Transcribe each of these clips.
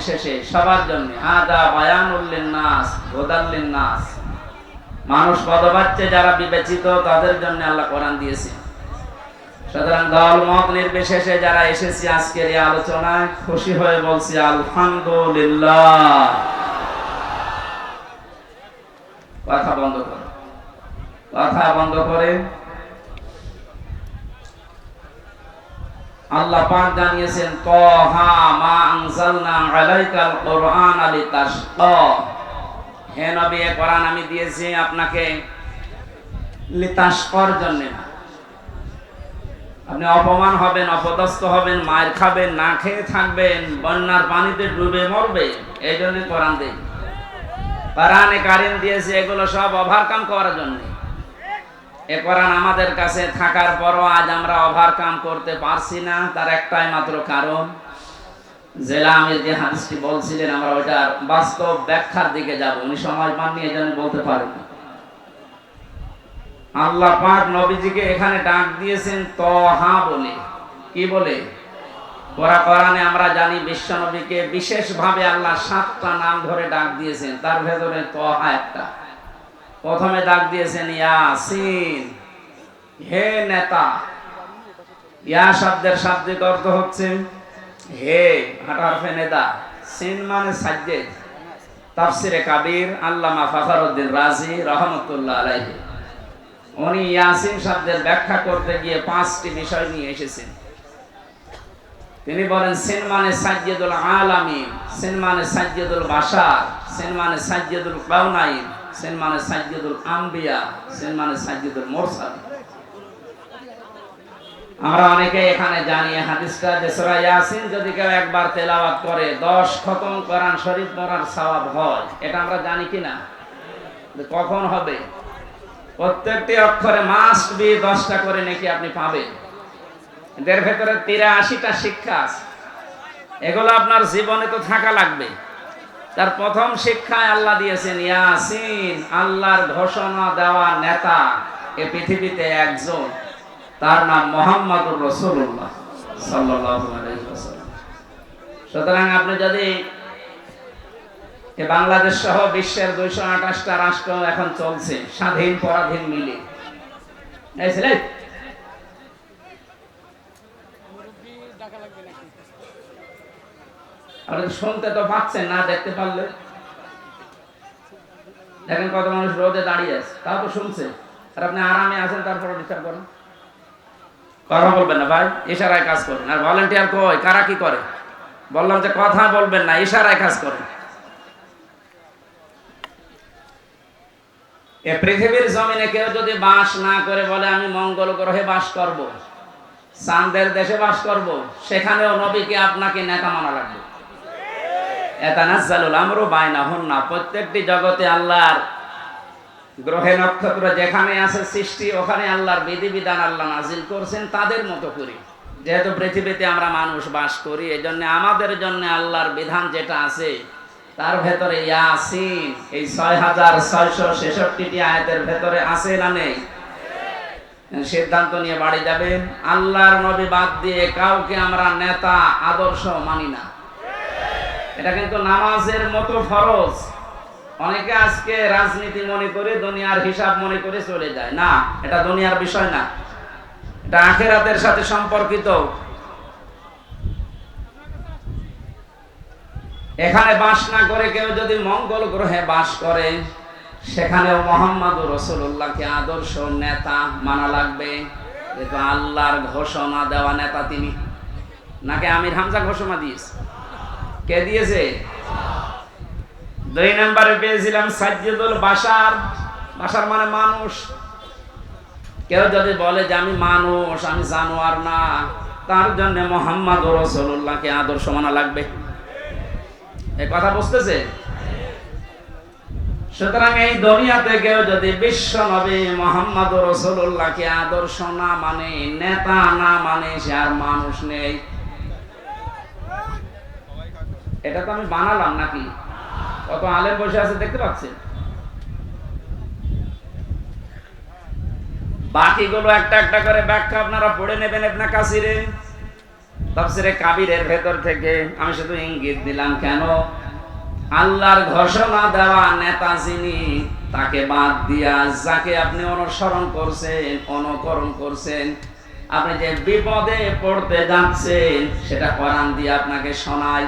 নির্বিশেষে সবার জন্য। হাদা বায়ানুল্লিন নাস গোদাল্লিন নাস মানুষ পদবাচ্চে যারা বিবেচিত, তাদের জন্য আল্লাহ কোরআন দিয়েছে। সুতরাং দল মত নির্বিশেষে যারা এসেছি আজকের এই আলোচনায়, খুশি হয়ে বলছি, আলহামদুলিল্লাহ। কথা বন্ধ করে। কথা বন্ধ করে আল্লাহ পাক জানিয়েছেন, তহা মা আনজালনা আলাইকাল কোরআন লিতাশকা হে নবী কোরআন আমি দিয়েছি আপনাকে লিতাশকর জন্য আপনি অপমান হবেন, অপদস্থ হবেন মায়ের খাবেন, না খেয়ে থাকবেন, বন্যার পানিতে ডুবে মরবে, এই জন্য কোরআন দেই। কোরআনে কারিম দিয়েছে, এগুলো সব ওভারকাম করার জন্য। এ কোরআন আমাদের কাছে থাকার পরও আজ আমরা ওভারকাম করতে পারছি না, তার একটাই মাত্র কারণ, জেলা যে হাদিসটি বলছিলেন, আমরা বাস্তব ব্যাখ্যার দিকে যাব। উনি সময় পাননি এই জন্য বলতে আল্লাহ পাক নবীজিকে এখানে ডাক দিয়েছেন তহা বলে। কি বলে? পরা কোরআনে আমরা জানি বিশ্ব নবীকে বিশেষ ভাবে আল্লাহ সাতটা নাম ধরে ডাক দিয়েছেন, তার ভেতরে তহা একটা। প্রথমে ডাক দিয়েছেন, ইয়াসিন, হে নেতা। ইয়া শব্দের শাব্দিক অর্থ হচ্ছে, হে হাটার ফেনেদা। সিন মানে সাজ্জেদ তাফসিরে কাবির আল্লামা ফাখরউদ্দিন রাজি রহমতুল্লাহ আলাইহি। উনি ইয়াসিন শব্দের ব্যাখ্যা করতে গিয়ে পাঁচটি বিষয় নিয়ে এসেছেন। তিনি বলেন, সিন মানে সাজ্জেদুল আলামিন, সিন মানে সাজ্জেদুল বাশার, সিন মানে সাজ্জেদুল কাউনাইন সিন মানে সাজ্জেদুল আম্বিয়া, সিন মানে সাজ্জেদুল মুরসাল। আমরা অনেকে এখানে জানি হাদিসটা যে সূরা ইয়াসিন যদি কেউ একবার তেলাওয়াত করে 10 খতম কোরআন শরীফ পড়ার সওয়াব হয়। এটা আমরা জানি কি না কখন হবে? প্রত্যেকটি অক্ষরে মাস্ট বি দশটা করে নাকি আপনি পাবেন। এদের ভেতরে তিরাশিটা শিক্ষা আছে। এগুলো আপনার জীবনে তো থাকা লাগবে। তার প্রথম শিক্ষায় আল্লাহ দিয়েছেন, ইয়াসিন, আল্লাহর ঘোষণা দেওয়া নেতা এ পৃথিবীতে একজন। তার নাম মোহাম্মদুর রসুল্লাহ সুতরাং আপনি যদি বাংলাদেশ সহ বিশ্বের দুইশো আঠাশটা রাষ্ট্র এখন চলছে, স্বাধীন, পরাধীন মিলে শুনতে তো পাচ্ছেন, না দেখতে পারলে। দেখেন কত মানুষ রোদে দাঁড়িয়ে আছে, তাও তো শুনছে। আর আপনি আরামে আছেন ডিস্টার্ব করেন। কথা বলবেন না ভাই, ইশারায় কাজ করেন। আর ভলেন্টিয়ার কারা কি করে? বললাম যে কথা বলবেন না, ইশারায় কাজ করেন। এ পৃথিবীর জমিনে কেউ যদি বাস না করে বলে, আমি মঙ্গল গ্রহে বাস করব। চাঁদের দেশে বাস করব। সেখানেও নবীকে আপনাকে নেতা মানা লাগবে। এতানাজ্জালুল আমরু বাইনাহুন্না। প্রত্যেকটি জগতে আল্লাহর গ্রহে নক্ষত্র যেখানে আছে, সৃষ্টি, ওখানে আল্লাহর বিধিবিধান আল্লাহ নাজিল করছেন তাদের মতো করি। যেহেতু পৃথিবীতে আমরা মানুষ বাস করি এই জন্য আমাদের জন্য আল্লাহর বিধান যেটা আছে, তার ভেতরে ইয়াসিন। এই ছয় হাজার ছয়শো ছেষট্টিটি আয়াতের ভেতরে আছে না নেই? সিদ্ধান্ত নিয়ে বাড়ি যাবেন। আল্লাহর নবী বাদ দিয়ে কাউকে আমরা নেতা, আদর্শ মানি না। এটা কিন্তু নামাজের মতো ফরজ। অনেকে আজকে রাজনীতি মনে করে, দুনিয়ার হিসাব মনে করে চলে যায়। না, এটা দুনিয়ার বিষয় না। এটা আখেরাতের সাথে সম্পর্কিত। এখানে বাস না করে কেউ যদি মঙ্গল গ্রহে বাস করে, সেখানেও মোহাম্মদ রসুল্লাহকে আদর্শ নেতা মানা লাগবে। আল্লাহর ঘোষণা দেওয়া নেতা তিনি। নাকি আমির হামজা ঘোষণা দিয়েছে? কে দিয়েছে? দুই নম্বরে পেয়েছিলাম সাজ্জুদুল বাসার বাসার মানে মানুষ। কেউ যদি বলে যে আমি মানুষ, আমি জানোয়ার না, তার জন্য মোহাম্মদ রসুল্লাহকে আদর্শ মানা লাগবে। এই কথা বুঝতেছে? সুতরাং এই দুনিয়াতে কেউ যদি বিশ্ব নবী মোহাম্মদ রসুল্লাহকে আদর্শ না মানে নেতা না মানে সে আর মানুষ নেই। এটা তো আমি বানালাম নাকি? কত আলেম বসে আছে দেখতে পাচ্ছেন বাকিগুলো একটা একটা করে ব্যাখ্যা আপনারা পড়ে নেবেন আপনার তাফসিরে কাবিরের ভেতর থেকে আমি শুধু ইঙ্গিত দিলাম, কেন? আল্লাহর ঘোষণা দেওয়া নেতা যিনি, তাকে বাদ দিয়া যাকে আপনি অনুসরণ করছেন, অনুকরণ করছেন, আপনি যে বিপদে পড়তে যাচ্ছেন, সেটা কোরআন দিয়ে আপনাকে শোনায়।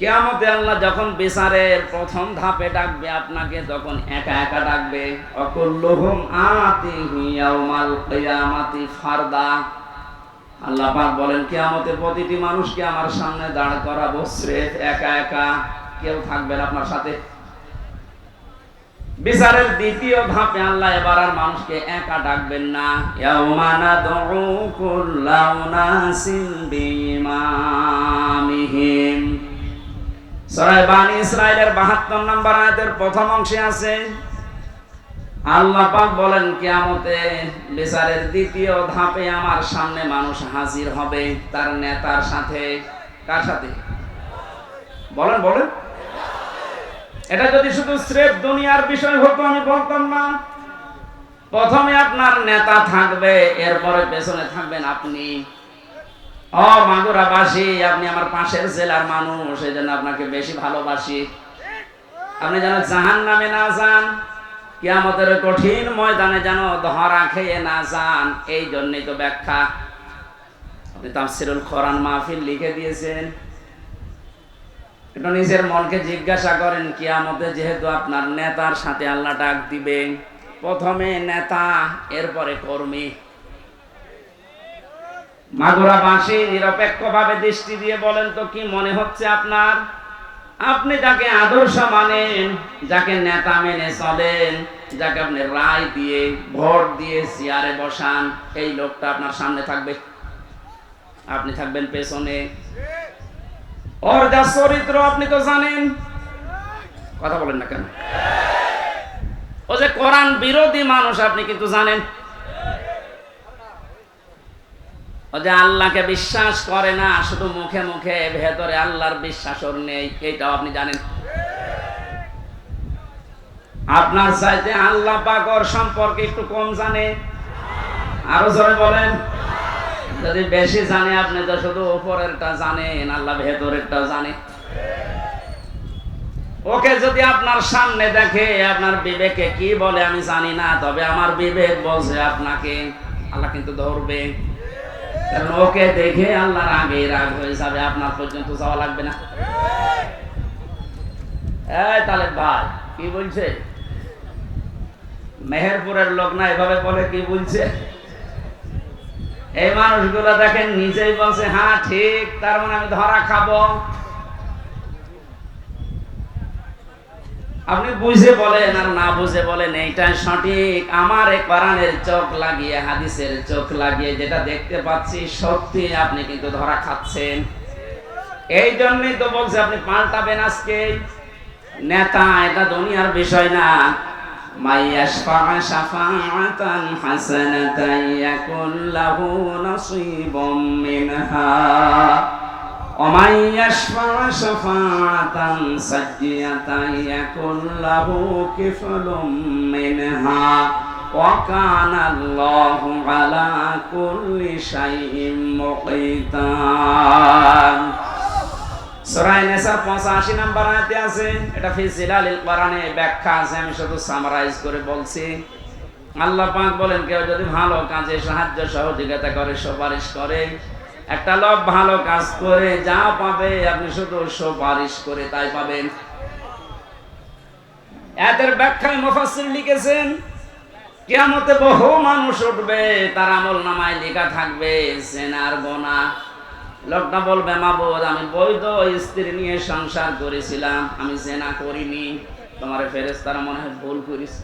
কেয়ামতে আল্লাহ যখন বিচারের প্রথম ধাপে ডাকবে, আপনাকে তখন একা একা ডাকবে, অকুল্লুহুম আতিহি ইয়াউমাল কিয়ামাতি ফারদা। আল্লাহ পাক বলেন কিয়ামতে প্রতিটি মানুষকে আমার সামনে দাঁড় করাবো স্রেফ একা একা। কেউ থাকবে না আপনার সাথে। বিচারের দ্বিতীয় ধাপে আল্লাহ এবার আর মানুষকে একা ডাকবেন না। ইয়াউমানা দুউ কুল্লা উনাসিন বিইমামিহিম সূরা বানি ইসরাইলের 72 নম্বর আয়াতের প্রথম অংশে আছে, আল্লাহ পাক বলেন, কিয়ামতে বিচারের দ্বিতীয় ধাপে আমার সামনে মানুষ হাজির হবে, তার নেতার সাথে কার সাথে? বলেন বলেন। এটা যদি শুধু স্রেফ দুনিয়ার বিষয় হতো, আমি বলতাম না। প্রথমে আপনার নেতা থাকবে, এরপরে পেছনে থাকবেন আপনি। ও মাগুরাবাসী আপনি আমার পাশের জেলার মানুষ, এই জন্য আপনাকে বেশি ভালোবাসি। আপনি যেন জাহান নামে না যান, কিয়ামতের কঠিন ময়দানে যেন ধরা খেয়ে না যান, এই জন্যই তো ব্যাখ্যা। আপনি তাফসিরুল মাহফিল লিখে দিয়েছেন। একটু নিজের মনকে জিজ্ঞাসা করেন, কিয়ামতে যেহেতু আপনার নেতার সাথে আল্লাহ ডাক দিবে প্রথমে নেতা, এরপরে কর্মী। মাগুরাবাসী নিরপেক্ষভাবে দৃষ্টি দিয়ে বলেন তো, কি মনে হচ্ছে আপনার? আপনি যাকে আদর্শ মানেন, যাকে নেতা মেনে চলেন, যাকে আপনি রায় দিয়ে, ভোট দিয়ে চেয়ারে বসান, এই লোকটা আপনার সামনে থাকবে। আপনি থাকবেন পেছনে। ওর যা চরিত্র আপনি তো জানেন। কথা বলেন না কেন? ও যে কোরআন বিরোধী মানুষ, আপনি কিন্তু জানেন। যে আল্লাহকে বিশ্বাস করে না, শুধু মুখে মুখে, ভেতরে আল্লাহর বিশ্বাস নেই, এইটাও আপনি জানেন। আপনার চাইতে আল্লাহ পাকর সম্পর্কে একটু কম জানে। আরও জোরে বলেন। যদি বেশি জানে, আপনি তো শুধু উপরেরটা জানেন, আল্লাহ ভেতরেরটা জানে। ওকে যদি আপনার সামনে দেখে, আপনার বিবেকে কি বলে আমি জানি না, তবে আমার বিবেক বলছে আপনাকে, আল্লাহ কিন্তু ধরবে কারণ ওকে দেখে আল্লাহর আগে রাগ হয়ে যাবে, আপনার পর্যন্ত যাওয়া লাগবে না। তাহলে ভাই, কি বলছে? মেহেরপুরের লোক না এভাবে বলে, কি বলছে? এই মানুষগুলো দেখেন, নিজেই বলছে হ্যাঁ ঠিক, তার মানে আমি ধরা খাব। আপনি বুঝে বলেন আর না বুঝে বলেন, এইটা সঠিক। আমার কোরআনের চোখ লাগিয়ে, হাদিসের চোখ লাগিয়ে যেটা দেখতে পাচ্ছি, সত্যি আপনি কিন্তু ধরা খাচ্ছেন। এই জন্যই তো বলছে, আপনি পাল্টাবেন আজকে। নেতা, এটা দুনিয়ার বিষয় না। হাসানাতান মিনহা। ومن يشفع شفاعة سجية يكن له كفل منها وكان الله على كل شيء مقيتا সূরা নিসা 85 নাম্বার আয়াতে আছে এটা ফি জিলালিল কোরআনে ব্যাখ্যা আছে আমি শুধু সামারাইজ করে বলছি আল্লাহ পাক বলেন কেউ যদি ভালো কাজে সাহায্য সহযোগিতা করে সুপারিশ করে একটা লোক ভালো কাজ করে, যা পাবে, আপনি শুধু সুপারিশ করে তাই পাবেন। এদের ব্যাখ্যায় মুফাসসির লিখেছেন, কিয়ামতে বহু মানুষ উঠবে, তার আমল নামায় লেখা থাকবে জেনার গোনা। লোকটা বলবে, মাবুদ, আমি বৈধ স্ত্রী নিয়ে সংসার করেছিলাম, আমি জেনা করিনি। তোমার ফেরেশতারা মনে হয় ভুল করিস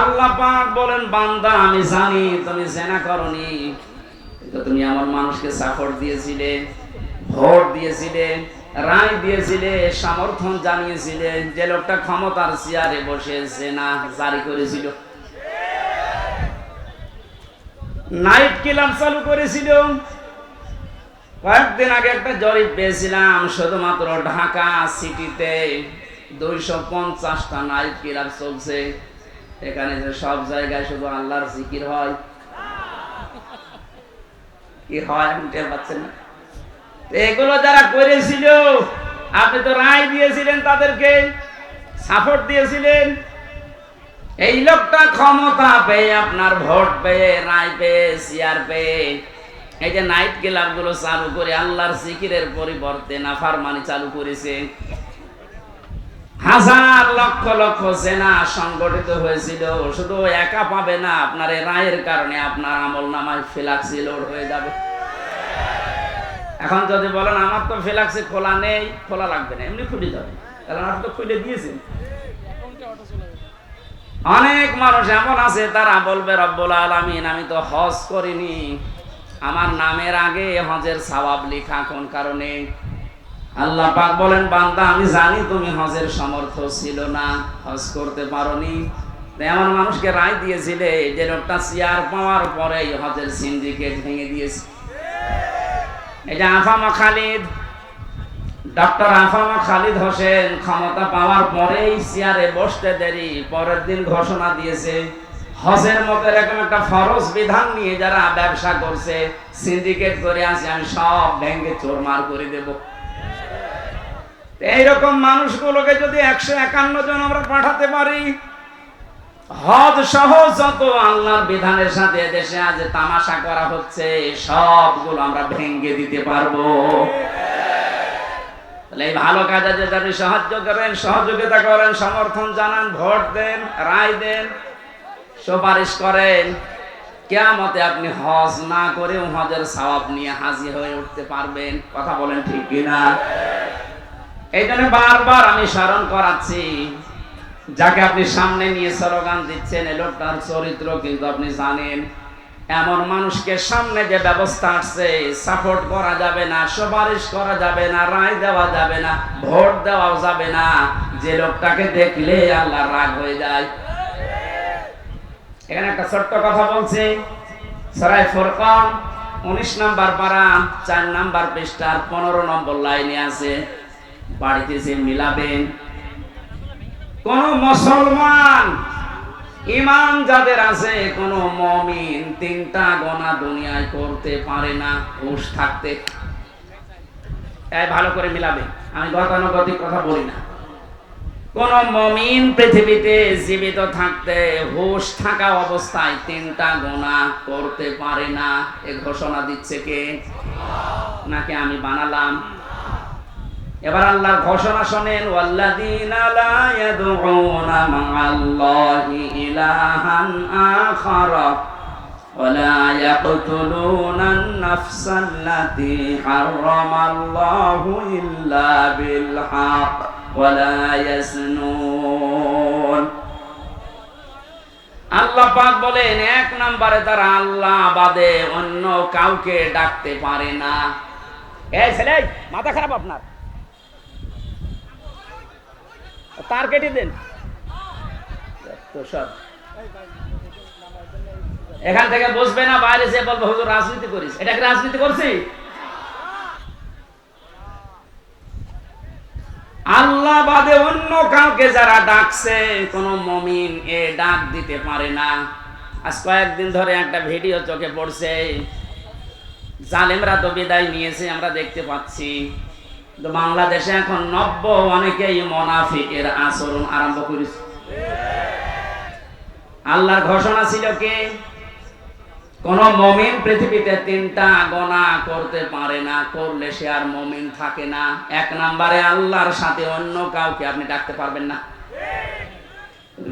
আল্লাহ পাক বলেন, বান্দা, আমি জানি তুমি জেনা করনি কিন্তু তুমি আমার মানুষকে সাপোর্ট দিয়েছিলে, ভোট দিয়েছিলে, রায় দিয়েছিলে, সমর্থন জানিয়েছিলে। যে লোকটা ক্ষমতার চেয়ারে বসে সেনা জারি করেছিল। নাইট কিলাম চালু করেছিল। কয়েকদিন আগে একটা জরিপ পেয়েছিলাম, শুধুমাত্র ঢাকা সিটিতে দুইশো পঞ্চাশটা নাইট কিলার চলছে। এখানে সব জায়গায় শুধু আল্লাহর জিকির হয়। কি হয় আমি টের পাচ্ছেন না। এগুলো যারা করেছিল, আপনি তো রায় দিয়েছিলেন তাদেরকে সাপোর্ট দিয়েছিলেন। এই লোকটা ক্ষমতা পেয়ে, আপনার ভোট পেয়ে, রায় পেয়ে চেয়ার পেয়ে, এই যে নাইট ক্লাবগুলো চালু করে আল্লাহর সিকিরের পরিবর্তে নাফারমানি চালু করেছে। হাজার লক্ষ লক্ষ সেনা সংগঠিত হয়েছিল। শুধু একা পাবে না, আপনার রায়ের কারণে আপনার আমল নামায় ফিলাক্সি লোড হয়ে যাবে। এখন যদি বলেন, আমার তো ফিলাক্সি খোলা নেই, খোলা লাগবে না, এমনি খুলে যাবে। কারণ আপনি তো খুলে দিয়েছেন। অনেক মানুষ এমন আছে, তারা বলবে, রব্বুল আলামিন, আমি তো হজ করিনি। আমার নামের আগে হজের সওয়াব লেখা কোন কারণে? আল্লাহ পাক বলেন, বান্দা, আমি জানি তুমি হজের সমর্থ ছিল না, হজ করতে পারোনি। এমন মানুষকে রায় দিয়েছিলে যে লোকটা চেয়ার পাওয়ার পরেই হজের সিন্ডিকেট ভেঙে দিয়েছে। যে আফামা খালিদ, ডক্টর আফামা খালিদ হোসেন ক্ষমতা পাওয়ার পরেই চেয়ারে বসতে দেরি, পরের দিন ঘোষণা দিয়েছে, হজের মতো এরকম একটা ফরজ বিধান নিয়ে যারা ব্যবসা করছে, সিন্ডিকেট করে আছে, আমি সব ব্যাংকে চোরমার করে দেব। এইরকম মানুষগুলোকে যদি একশো একান্ন জন আমরা পাঠাতে পারি, হজ সহ যত আল্লাহর বিধানের সাথে দেশে আজ তামাশা করা হচ্ছে, সবগুলো আমরা ভেঙ্গে দিতে পারব। তাহলে এই ভালো কাজে যদি আপনি সাহায্য করেন, সহযোগিতা করেন, সমর্থন জানান, ভোট দেন, রায় দেন, সুপারিশ করেন কেমতে আপনি হজ না করেও হজের সওয়াব নিয়ে হাজির হয়ে উঠতে পারবেন। কথা বলেন ঠিক কিনা? এই জন্য বারবার আমি স্মরণ করাচ্ছি। যাকে আপনি সামনে নিয়ে স্লোগান দিচ্ছেন এ লোকটার চরিত্র কিন্তু আপনি জানেন। এমন মানুষকে সামনে যে ব্যবস্থা আসছে সাপোর্ট করা যাবে না, সুপারিশ করা যাবে না, রায় দেওয়া যাবে না, ভোট দেওয়াও যাবে না। যে লোকটাকে দেখলে আল্লাহ রাগ হয়ে যায়। এখানে একটা ছোট্ট কথা বলছি। সরাই ফোরকন, উনিশ নাম্বার পারা, চার নাম্বার পৃষ্ঠার পনেরো নম্বর লাইনে আছে। বাড়িতে যে মিলাবেন। কোন মুসলমান ইমান যাদের আছে, কোন মমিন তিনটা গনা দুনিয়ায় করতে পারে না, হুশ থাকতে। ভালো করে মিলাবে। আমি গতানুগতিক কথা বলি না। কোন মমিন পৃথিবীতে জীবিত থাকতে, হুশ থাকা অবস্থায় তিনটা গোনা করতে পারে না। এ ঘোষণা দিচ্ছে কে? নাকি আমি বানালাম? এবার আল্লাহর ঘোষণা শোনেন ওয়াল্লাযীনা লা ইয়াদউনা মা'আল্লাহি ইলাহান আখারা ولا يقتلون النفس التي حرم الله إلا بالحق ولا يزنون আল্লাহ পাক বলেন এক নম্বরে তারা আল্লাহ বাদে অন্য কাউকে ডাকতে পারে না এই ছেলে মাথা খারাপ আপনার তার কেটে দেন। এখান থেকে বসবে না, বাইরে যে বলব, হুজুর, রাজনীতি করিস। এটা কি রাজনীতি করছি? আল্লাহ বাদে অন্য কাউকে যারা ডাকছে, কোন মমিন এ ডাক দিতে পারে না। আজ কয়েকদিন ধরে একটা ভিডিও চোখে পড়ছে। জালেমরা তো বিদায় নিয়েছে, আমরা দেখতে পাচ্ছি। তো বাংলাদেশে এখন নব্য অনেকেই মোনাফিকের আচরণ আরম্ভ করেছে। আল্লাহর ঘোষণা ছিল কি? কোন মমিন পৃথিবীতে তিনটা গণা করতে পারে না, করলে সে আর মমিন থাকে না। এক নাম্বারে আল্লাহর সাথে অন্য কাউকে আপনি ডাকতে পারবেন না।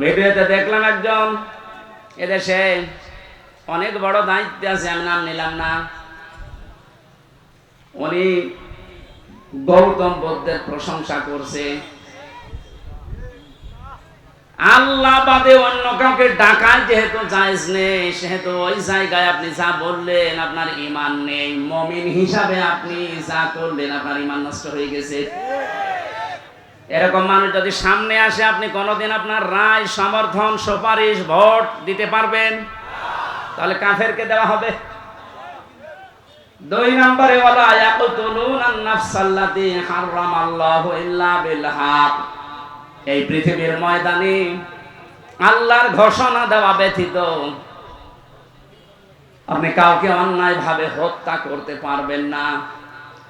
ভিডিওতে দেখলাম একজন, এদেশে অনেক বড় দায়িত্ব আছে, আমি নাম নিলাম না। উনি গৌতম বুদ্ধের প্রশংসা করছে। আল্লাহ বাদে অন্য কাউকে ডাকার যেহেতু জায়েজ নেই, সেহেতু ওই জায়গায় আপনি যা বললেন আপনার ইমান নেই। মমিন হিসাবে আপনি যা করলেন আপনার ইমান নষ্ট হয়ে গেছে। এরকম মানুষ যদি সামনে আসে, আপনি কোনোদিন আপনার রায়, সমর্থন, সুপারিশ, ভোট দিতে পারবেন। তাহলে কাফেরকে দেওয়া হবে। দুই নম্বরে ওয়ালা ইয়াকতুলুনান নাফসাল্লাতী হারামাল্লাহু ইল্লা বিল হক এই পৃথিবীর ময়দানে আল্লাহর ঘোষণা দেওয়া ব্যতীত আপনি কাউকে অন্যায় ভাবে হত্যা করতে পারবেন না।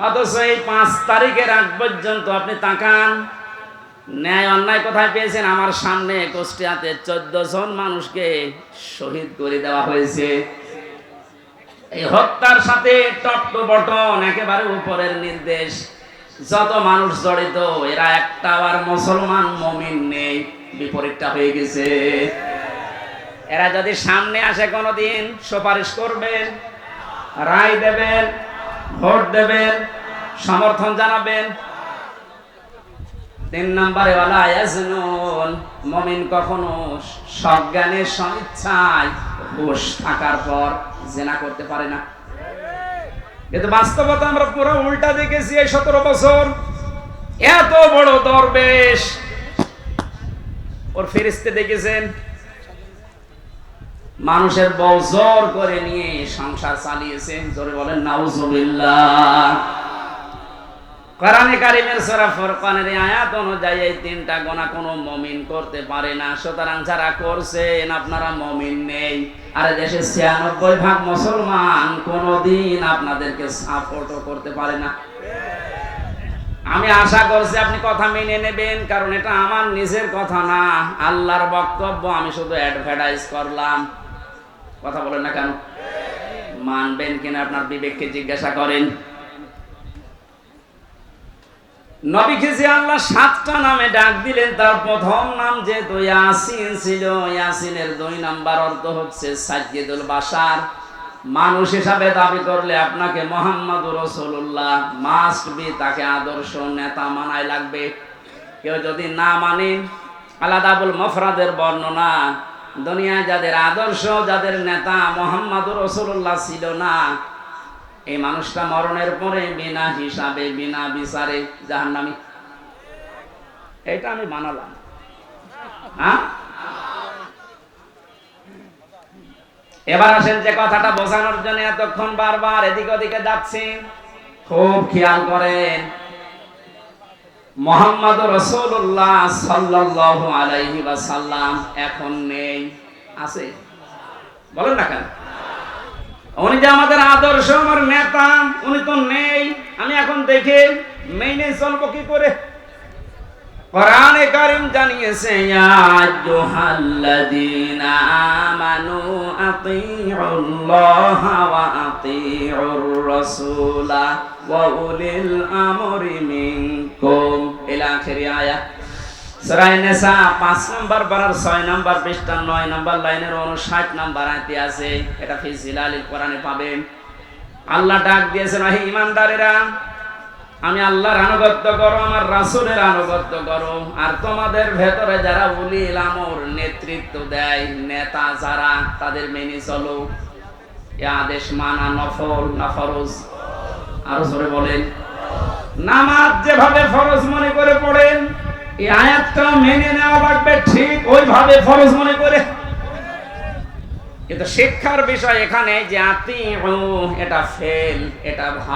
অথচ এই পাঁচ তারিখের আগ পর্যন্ত আপনি তাকান, ন্যায় অন্যায় কোথায় পেয়েছেন? আমার সামনে কুষ্টিয়াতে চোদ্দ জন মানুষকে শহীদ করে দেওয়া হয়েছে। হত্যার সাথে টপ্ত বটন, একেবারে উপরের নির্দেশ। যত মানুষ জড়িত, এরা একটা আর মুসলমান মমিন নেই। বিপরীতটা হয়ে গেছে। এরা যদি সামনে আসে কোনোদিন, সুপারিশ করবেন, রায় দেবেন, ভোট দেবেন, সমর্থন জানাবেন তিন নম্বরে ওয়ালা ইয়াজনুন, মুমিন কখনো সজ্ঞানের সমিচ্ছায় হুশ থাকার পর জেনা করতে পারে না। কিন্তু বাস্তবতা আমরা পুরো উল্টা দেখেছি এই সতেরো বছর। এত বড় দরবেশ। ওর ফেরিস্তে দেখেছেন? মানুষের বউ জোর করে নিয়ে সংসার চালিয়েছে জোরে বলেন, নাউজুবিল্লাহ। কোরআনে কারিমের সূরা ফুরকানের আয়াত অনুযায়ী এই তিনটা গোনা কোনো মুমিন করতে পারে না। সুতরাং যারা করছেন, আপনারা মুমিন নেই। আর দেশে 96 ভাগ মুসলমান কোনোদিন আপনাদেরকে সাপোর্টও করতে পারে না। আমি আশা করছি আপনি কথা মেনে নেবেন, কারণ এটা আমার নিজের কথা না। আল্লাহর বক্তব্য আমি শুধু অ্যাডভার্টাইজ করলাম। কথা বলেন না কেন? মানবেন কিনা আপনার বিবেককে জিজ্ঞাসা করেন। যে আল্লাহ সাতটা নামে ডাক দিলেন, তার প্রথম নাম যেহেতু ইয়াসিন ছিল, ইয়াসিনের দুই নাম্বার অর্থ হচ্ছে বাসার মানুষ হিসাবে দাবি করলে আপনাকে মোহাম্মদ রসুল্লাহ মাস্ট বি তাকে আদর্শ নেতা মানাই লাগবে। কেউ যদি না মানেন আলাদাবুল মফরাদের বর্ণনা, দুনিয়ায় যাদের আদর্শ, যাদের নেতা মোহাম্মদ রসুল্লাহ ছিল না এই মানুষটা মরণের পরে বিনা হিসাবে, বিনা বিচারে জাহান্নামি। এটা আমি বানালাম হ্যাঁ? এবার আসেন যে কথাটা বোঝানোর জন্য এতক্ষণ বারবার এদিক ওদিকে যাচ্ছি। খুব খেয়াল করেন, মোহাম্মদ রসুল্লাহ সাল্লাহ আলাইহি বা সাল্লাম এখন নেই। আছে? বলেন না কেন? উনি যে আমাদের আদর্শ, আমার নেতা, উনি তো নেই। আমি এখন দেখে, মেনে চলবো কি করে? কোরআনে কারিম জানিয়েছে, ইয়া আইয়ুহাল্লাযীনা আমানু আতিউল্লাহ ওয়া আতিউর রাসূলা ওয়া উলিল আমরি মিনকুম। ইলা আখির আয়াত। সূরা নিসা 5 নম্বর পারার 6 নম্বর পৃষ্ঠা 9 নম্বর লাইনের 59 নম্বর আছে। এটা পাবেন আল্লাহ ডাক আমি আল্লাহর আনুগত্য করো, আমার রাসূলের আনুগত্য করো। আর তোমাদের ভেতরে যারা উলিল আমর নেতৃত্ব দেয়, নেতা যারা, তাদের মেনে চলো। এ আদেশ মানা নফল, না ফরজ। আরও বলেন। নামাজ যেভাবে ফরজ মনে করে পড়েন এই আয়াতটা মেনে নেওয়া লাগবে ঠিক ওইভাবে ফরজ মনে করে। কিন্তু শিক্ষার বিষয় এখানে যে আতি এটা ফেল এটা